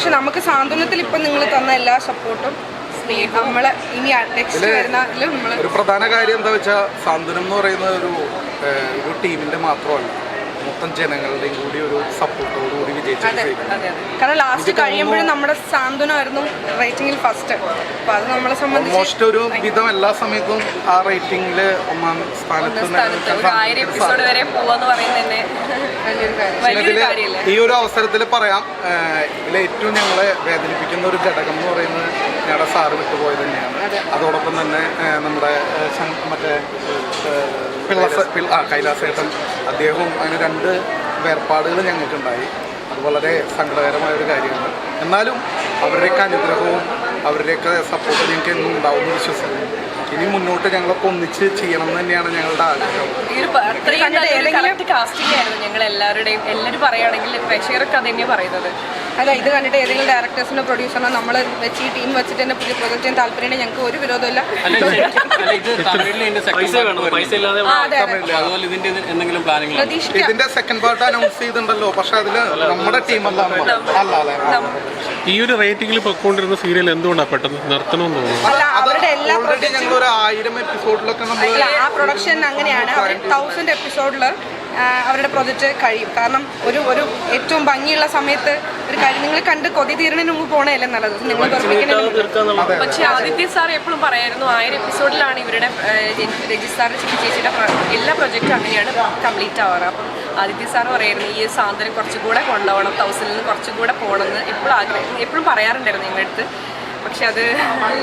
പക്ഷെ നമുക്ക് സാന്ത്വനത്തിൽ ഇപ്പം നിങ്ങൾ തന്ന എല്ലാ സപ്പോർട്ടും നമ്മൾ ഇനി നെക്സ്റ്റ് വരുന്നതിലും ഒരു പ്രധാന കാര്യം എന്താ വെച്ചാൽ സാന്ത്വനം എന്ന് പറയുന്നത് ഒരു ഒരു ടീമിന്റെ മാത്രമല്ല. മൊത്തം ജനങ്ങളുടെയും കൂടി ഒരു സപ്പോർട്ടോട് കൂടി കാരണം ലാസ്റ്റ് കഴിയുമ്പോഴും നമ്മുടെ സാന്ത്വനമായിരുന്നു റേറ്റിംഗിൽ ഫസ്റ്റ് അപ്പൊ അത് നമ്മളെ സംബന്ധിച്ച് മോസ്റ്റ് ഒരു വിധം എല്ലാ സമയത്തും ആ റേറ്റിംഗിൽ ഒന്നാം സ്ഥാനത്ത് ഈ ഒരു അവസരത്തിൽ പറയാം ഇതിൽ ഏറ്റവും ഞങ്ങളെ വേദനിപ്പിക്കുന്ന ഒരു ഘടകം എന്ന് പറയുന്നത് ഞങ്ങളുടെ സാറ് വിട്ടുപോയത് തന്നെയാണ്. അതോടൊപ്പം തന്നെ നമ്മുടെ മറ്റേ പിള്ളസ പിള്ള- ആ കൈലാസേട്ടൻ. അദ്ദേഹവും അതിന് രണ്ട് വേർപാടുകൾ ഞങ്ങൾക്കുണ്ടായി. അത് വളരെ സങ്കടകരമായ ഒരു കാര്യമാണ്. എന്നാലും അവരുടെയൊക്കെ അനുഗ്രഹവും അവരുടെയൊക്കെ സപ്പോർട്ട് ഞങ്ങൾക്ക് എന്നും ഉണ്ടാവും എന്ന് വിശ്വസിക്കുന്നു. ഇനി മുന്നോട്ട് ഞങ്ങളൊക്കെ ഒന്നിച്ച് ചെയ്യണം എന്ന് തന്നെയാണ് ഞങ്ങളുടെ ആഗ്രഹം. കാസ്റ്റിംഗ് ആയിരുന്നു ഞങ്ങൾ എല്ലാവരുടെയും എല്ലാവരും പറയുകയാണെങ്കിൽ പ്രേക്ഷകരൊക്കെ അത് തന്നെയാണ് പറയുന്നത്. അല്ല ഇത് കണ്ടിട്ട് ഏതെങ്കിലും ഡയറക്ടേഴ്സിനോ പ്രൊഡ്യൂസറിനോ നമ്മൾ വെച്ച് ഈ ടീം വെച്ചിട്ട് തന്നെ പുതിയ പ്രൊജക്റ്റ് ചെയ്യാൻ താല്പര്യം ഞങ്ങൾക്ക് ഒരു വിരോധമില്ല ഇതിന്റെ സെക്കൻഡ് പാർട്ട് അനൗൺസ് ചെയ്തിട്ടുണ്ടല്ലോ. പക്ഷെ അതിൽ നമ്മുടെ അല്ല ഈ ഒരു റേറ്റിംഗിൽ പൊക്കോണ്ടിരുന്ന സീരിയൽ എന്തുകൊണ്ടാണ് പെട്ടെന്ന് നിർത്തണമെന്ന് തോന്നുന്നു? അവരുടെ എല്ലാ ഓൾറെഡി ഒരു ആയിരം എപ്പിസോഡിലൊക്കെ നമ്മൾ ആ പ്രൊഡക്ഷൻ അങ്ങനെയാണ്. അവർ തൗസൻഡ് എപ്പിസോഡിൽ അവരുടെ പ്രൊജക്റ്റ് കഴിയും. കാരണം ഒരു ഒരു ഏറ്റവും ഭംഗിയുള്ള സമയത്ത് ഒരു കാര്യം നിങ്ങൾ കണ്ട് കൊതി തീരണതിന് മുമ്പ് പോണതല്ലേ നല്ലത്. നിങ്ങൾ പക്ഷേ ആദിത്യ സാർ എപ്പോഴും പറയായിരുന്നു ആയിരം എപ്പിസോഡിലാണ് ഇവരുടെ രജിത് സാർ ചേച്ചിയുടെ എല്ലാ പ്രൊജക്റ്റും അങ്ങനെയാണ് കംപ്ലീറ്റ് ആവാറ്. അപ്പം ആദിത്യ സാർ പറയായിരുന്നു ഈ സാന്ത്വനം കുറച്ചും കൂടെ കൊണ്ടുപോകണം തൗസൻഡിൽ നിന്ന് കുറച്ചും കൂടെ പോകണമെന്ന് എപ്പോഴും ആഗ്രഹം എപ്പോഴും പറയാറുണ്ടായിരുന്നു നിങ്ങളുടെ അടുത്ത്. പക്ഷെ അത്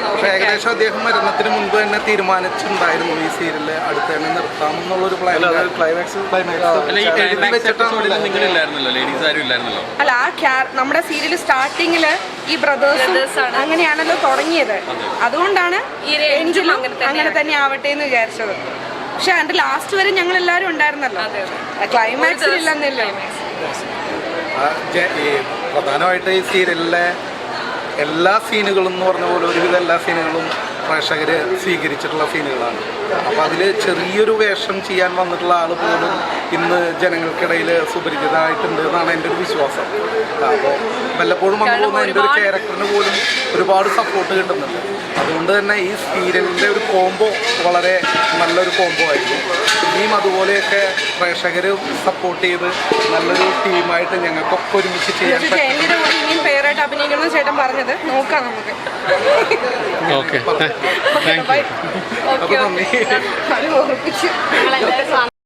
പക്ഷെ ഏകദേശം അദ്ദേഹം മരണത്തിന് മുൻപ് തന്നെ തീരുമാനിച്ചിട്ടുണ്ടായിരുന്നു ഈ സീരിയൽ അടുത്ത് തന്നെ നിർത്താമെന്നുള്ളൊരു പ്ലാൻ ക്ലൈമാക്സ് ആരും അല്ല ആ നമ്മുടെ സീരിയൽ സ്റ്റാർട്ടിങ്ങിൽ ഈ ബ്രദേഴ്സ് ആണ്. അങ്ങനെയാണല്ലോ തുടങ്ങിയത്. അതുകൊണ്ടാണ് എങ്കിലും അങ്ങനെ തന്നെ ആവട്ടെ എന്ന് വിചാരിച്ചത്. പക്ഷെ അതിന്റെ ലാസ്റ്റ് വരെ ഞങ്ങൾ എല്ലാരും ഉണ്ടായിരുന്നല്ലോ ക്ലൈമാക്സ് ക്ലൈമാക്സിൽ ഇല്ലെന്നില്ല ആ, ജെ- ഈ പ്രധാനമായിട്ട് ഈ സീരിയലിലെ എല്ലാ സീനുകളും എന്ന് പറഞ്ഞ പോലെ ഒരുവിധ എല്ലാ സീനുകളും പ്രേക്ഷകർ സ്വീകരിച്ചിട്ടുള്ള സീനുകളാണ് അപ്പോൾ അതിൽ ചെറിയൊരു വേഷം ചെയ്യാൻ വന്നിട്ടുള്ള ആൾ പോലും ഇന്ന് ജനങ്ങൾക്കിടയിൽ സുപരിചിതമായിട്ടുണ്ട് എന്നാണ് എന്റെ ഒരു വിശ്വാസം. അപ്പോൾ വല്ലപ്പോഴും വന്നു പോകുന്ന എന്റെ ഒരു ക്യാരക്ടറിന് പോലും ഒരുപാട് സപ്പോർട്ട് കിട്ടുന്നുണ്ട്. അതുകൊണ്ട് തന്നെ ഈ സീരിയലിന്റെ ഒരു കോംബോ വളരെ നല്ലൊരു കോംബോ ആയിരുന്നു ഇനിയും അതുപോലെയൊക്കെ പ്രേക്ഷകർ സപ്പോർട്ട് ചെയ്ത് നല്ലൊരു ടീമായിട്ട് ഞങ്ങൾക്കൊക്കെ ഒരുമിച്ച് ചെയ്യാൻ പറ്റും പേരായിട്ട് അഭിനയിക്കണം ചേട്ടൻ പറഞ്ഞത് നോക്കാം നമുക്ക് ഓക്കെ താങ്ക് യു അത്